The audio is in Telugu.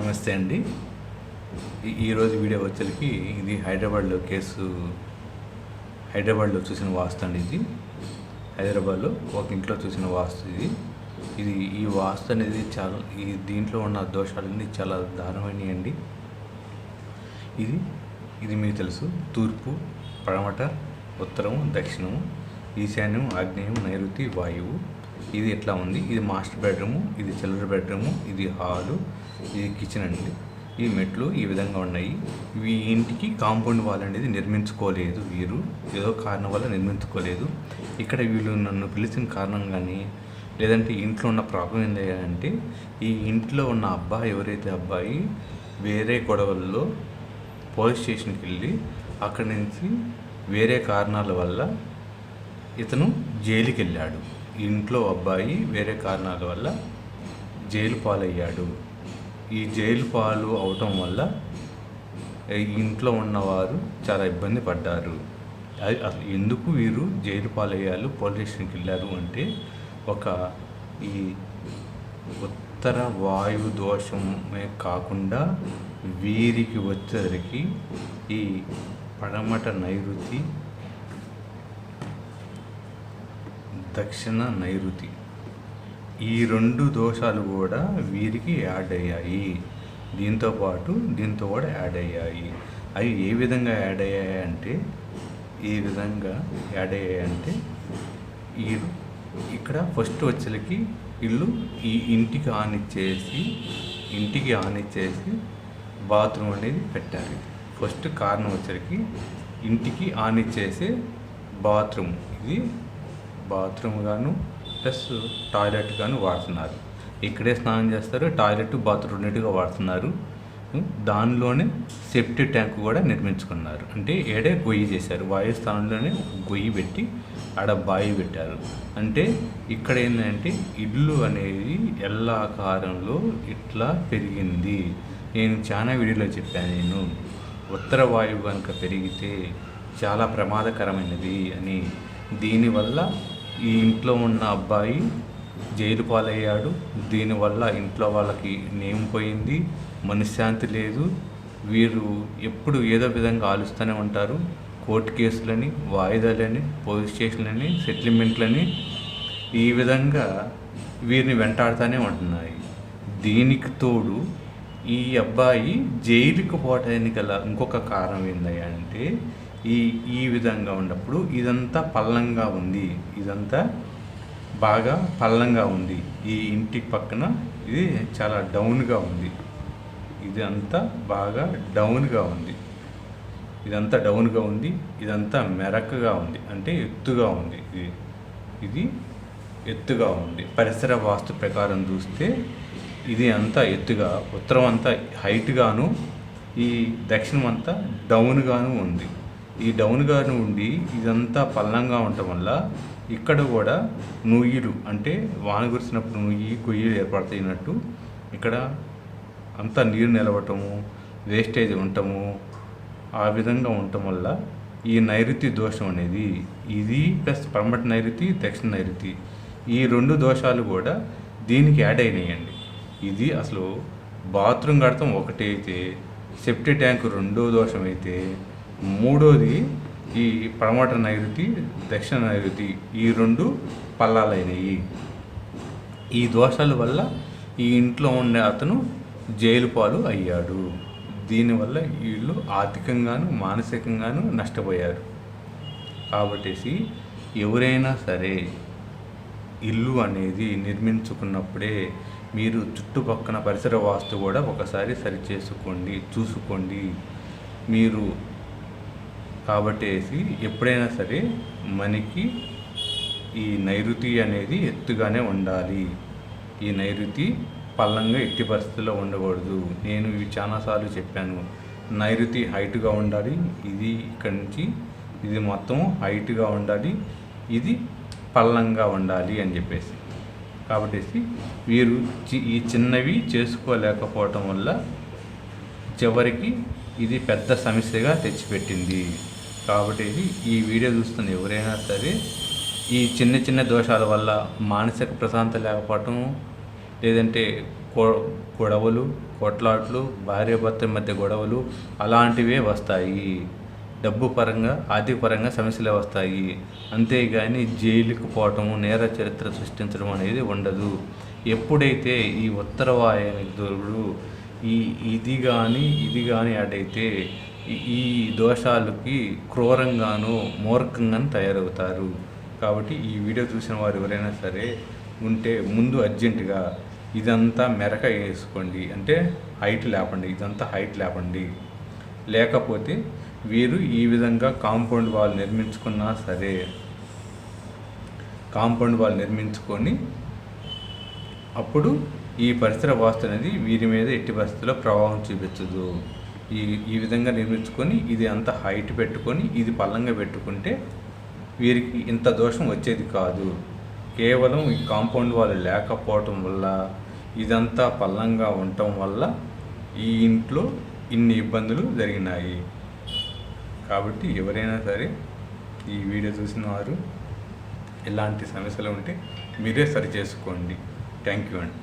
నమస్తే అండి. ఈరోజు వీడియో వచ్చరికి ఇది హైదరాబాద్లో కేసు హైదరాబాద్లో చూసిన వాస్తు అండి ఇది. హైదరాబాద్లో ఒక ఇంట్లో చూసిన వాస్తు ఇది. ఇది ఈ వాస్తు అనేది చాలా ఈ దీంట్లో ఉన్న దోషాలన్నీ చాలా దారుణమైనవి అండి. ఇది ఇది మీకు తెలుసు. తూర్పు పడమట ఉత్తరం దక్షిణము ఈశాన్యం ఆగ్నేయం నైరుతి వాయువు. ఇది ఎట్లా ఉంది? ఇది మాస్టర్ బెడ్రూము ఇది చిల్లర బెడ్రూము ఇది హాలు ఇది కిచెన్ అండి. ఈ మెట్లు ఈ విధంగా ఉన్నాయి. ఇవి ఈ ఇంటికి కాంపౌండ్ వాల్ అనేది నిర్మించుకోలేదు వీరు. ఏదో కారణం వల్ల నిర్మించుకోలేదు. ఇక్కడ వీళ్ళు నన్ను పిలిచిన కారణం కానీ లేదంటే ఇంట్లో ఉన్న ప్రాబ్లం ఏంటి అంటే ఈ ఇంట్లో ఉన్న అబ్బాయి ఎవరైతే అబ్బాయి వేరే గొడవల్లో పోలీస్ స్టేషన్కి వెళ్ళి అక్కడి నుంచి వేరే కారణాల వల్ల ఇతను జైలుకి వెళ్ళాడు. ఇంట్లో అబ్బాయి వేరే కారణాల వల్ల జైలు పాలయ్యాడు. ఈ జైలు పాలు అవటం వల్ల ఇంట్లో ఉన్నవారు చాలా ఇబ్బంది పడ్డారు. అది అసలు ఎందుకు వీరు జైలు పాలయ్యారు పోలీస్ స్టేషన్కి వెళ్ళారు అంటే ఒక ఈ ఉత్తర వాయు దోషమే కాకుండా వీరికి వచ్చేసరికి ఈ పడమట నైరుతి దక్షిణ నైరుతి. ఈ రెండు దోషాలు కూడా వీరికి యాడ్ అయ్యాయి. దీంతో పాటు దీంతో కూడా యాడ్ అయ్యాయి. అవి ఏ విధంగా యాడ్ అయ్యాయి అంటే ఏ విధంగా యాడ్ అయ్యాయి అంటే ఈ ఇక్కడ ఫస్ట్ వచ్చేలకి ఇల్లు ఈ ఇంటికి ఆన్ ఇచ్చేసి ఇంటికి ఆన్ ఇచ్చేసి బాత్రూమ్ అనేది పెట్టారు. ఫస్ట్ కారణం వచ్చరికి ఇంటికి ఆన్ ఇచ్చేసి బాత్రూమ్. ఇది బాత్రూమ్ గాను ప్లస్ టాయిలెట్ గాను వాడుతున్నారు. ఇక్కడే స్నానం చేస్తారు టాయిలెట్ బాత్రూమ్ రెండింటిగా వాడుతున్నారు. దానిలోనే సేఫ్టీ ట్యాంక్ కూడా నిర్మించుకున్నారు. అంటే ఏడే గొయ్యి చేశారు. వాయు స్థానంలోనే ఒక గొయ్యి పెట్టి ఆడ బావి పెట్టారు. అంటే ఇక్కడ ఏంటంటే ఇల్లు అనేది ఎల్లాకారంలో ఇట్లా పెరిగింది. నేను చాలా వీడియోలో చెప్పాను నేను. ఉత్తర వాయువు కనుక పెరిగితే చాలా ప్రమాదకరమైనది అని. దీనివల్ల ఈ ఇంట్లో ఉన్న అబ్బాయి జైలు పాలయ్యాడు. దీనివల్ల ఇంట్లో వాళ్ళకి నేమ్ పోయింది. మనశ్శాంతి లేదు. వీరు ఎప్పుడు ఏదో విధంగా ఆలుస్తూనే ఉంటారు. కోర్టు కేసులని వాయిదాలని పోలీస్ స్టేషన్లని సెటిల్మెంట్లని ఈ విధంగా వీరిని వెంటాడుతూనే ఉంటున్నాయి. దీనికి తోడు ఈ అబ్బాయి జైలుకి పోవటానికి గల ఇంకొక కారణం ఏందయ్యా అంటే ఈ ఈ విధంగా ఉన్నప్పుడు ఇదంతా పల్లంగా ఉంది. ఇదంతా బాగా పల్లంగా ఉంది. ఈ ఇంటి పక్కన ఇది చాలా డౌన్గా ఉంది. ఇది అంతా బాగా డౌన్గా ఉంది. ఇదంతా డౌన్గా ఉంది. ఇదంతా మెరకగా ఉంది. అంటే ఎత్తుగా ఉంది. ఇది ఇది ఎత్తుగా ఉంది. పరిసర వాస్తు ప్రకారం చూస్తే ఇది అంతా ఎత్తుగా ఉత్తరం అంతా హైట్గాను ఈ దక్షిణం అంతా డౌన్గాను ఉంది. ఈ డౌన్గాను ఉండి ఇదంతా పల్లంగా ఉండటం వల్ల ఇక్కడ కూడా నుయ్యిలు అంటే వాన కురిసినప్పుడు నుయ్యి కొయ్యలు ఏర్పడతాయినట్టు ఇక్కడ అంతా నీరు నిలవటము వేస్టేజ్ ఉండటము ఆ విధంగా ఉండటం వల్ల ఈ నైరుతి దోషం అనేది ఇది ప్లస్ పరమటి నైరుతి దక్షిణ నైరుతి ఈ రెండు దోషాలు కూడా దీనికి యాడ్ అయినాయండి. ఇది అసలు బాత్రూమ్ కడతాం ఒకటి అయితే సెప్టీ ట్యాంక్ రెండో దోషం అయితే మూడోది ఈ పడమట నైరుతి దక్షిణ నైరుతి ఈ రెండు పల్లాలైనవి ఈ దోషాల వల్ల ఈ ఇంట్లో ఉండే అతను జైలు పాలు అయ్యాడు. దీనివల్ల వీళ్ళు ఆర్థికంగాను మానసికంగాను నష్టపోయారు. కాబట్టేసి ఎవరైనా సరే ఇల్లు అనేది నిర్మించుకున్నప్పుడే మీరు చుట్టుపక్కల పరిసర వాస్తు కూడా ఒకసారి సరిచేసుకోండి చూసుకోండి. మీరు కాబట్టేసి ఎప్పుడైనా సరే మనకి ఈ నైరుతి అనేది ఎత్తుగానే ఉండాలి. ఈ నైరుతి పల్లంగా ఎట్టి పరిస్థితుల్లో ఉండకూడదు. నేను ఇవి చాలాసార్లు చెప్పాను. నైరుతి హైట్గా ఉండాలి. ఇది ఇక్కడి నుంచి ఇది మొత్తం హైట్గా ఉండాలి. ఇది పల్లంగా ఉండాలి అని చెప్పేసి. కాబట్టి వీరు చి- ఈ చిన్నవి చేసుకోలేకపోవటం వల్ల చివరికి ఇది పెద్ద సమస్యగా తెచ్చిపెట్టింది. కాబట్టి ఈ వీడియో చూస్తున్న ఎవరైనా సరే ఈ చిన్న చిన్న దోషాల వల్ల మానసిక ప్రశాంతత లేకపోవటం లేదంటే గొడవలు కొట్లాట్లు భార్యాభర్త మధ్య గొడవలు అలాంటివే వస్తాయి. డబ్బు పరంగా ఆర్థిక పరంగా సమస్యలే వస్తాయి. అంతేగాని జైలుకు పోవటము నేర చరిత్ర సృష్టించడం అనేది ఉండదు. ఎప్పుడైతే ఈ ఉత్తర వాయువుడు ఈ ఇది కానీ ఇది కానీ అటైతే ఈ దోషాలకి క్రూరంగాను మూర్ఖంగాను తయారవుతారు. కాబట్టి ఈ వీడియో చూసిన వారు ఎవరైనా సరే ఉంటే ముందు అర్జెంటుగా ఇదంతా మెరక వేసుకోండి. అంటే హైట్ లేపండి ఇదంతా హైట్ లేపండి. లేకపోతే వీరు ఈ విధంగా కాంపౌండ్ వాల్ నిర్మించుకున్నా సరే కాంపౌండ్ వాల్ నిర్మించుకొని అప్పుడు ఈ పరిసర వాస్తు అనేది వీరి మీద ఎట్టి పరిస్థితుల్లో ప్రభావం చూపించదు. ఈ ఈ విధంగా నిర్మించుకొని ఇది అంత హైట్ పెట్టుకొని ఇది పల్లంగా పెట్టుకుంటే వీరికి ఇంత దోషం వచ్చేది కాదు. కేవలం ఈ కాంపౌండ్ వాళ్ళు లేకపోవటం వల్ల ఇదంతా పల్లంగా ఉండటం వల్ల ఈ ఇంట్లో ఇన్ని ఇబ్బందులు జరిగినాయి. కాబట్టి ఎవరైనా సరే ఈ వీడియో చూసిన వారు ఇలాంటి సమస్యలు ఉంటే మీరే సరి చేసుకోండి. థ్యాంక్ యూ అండి.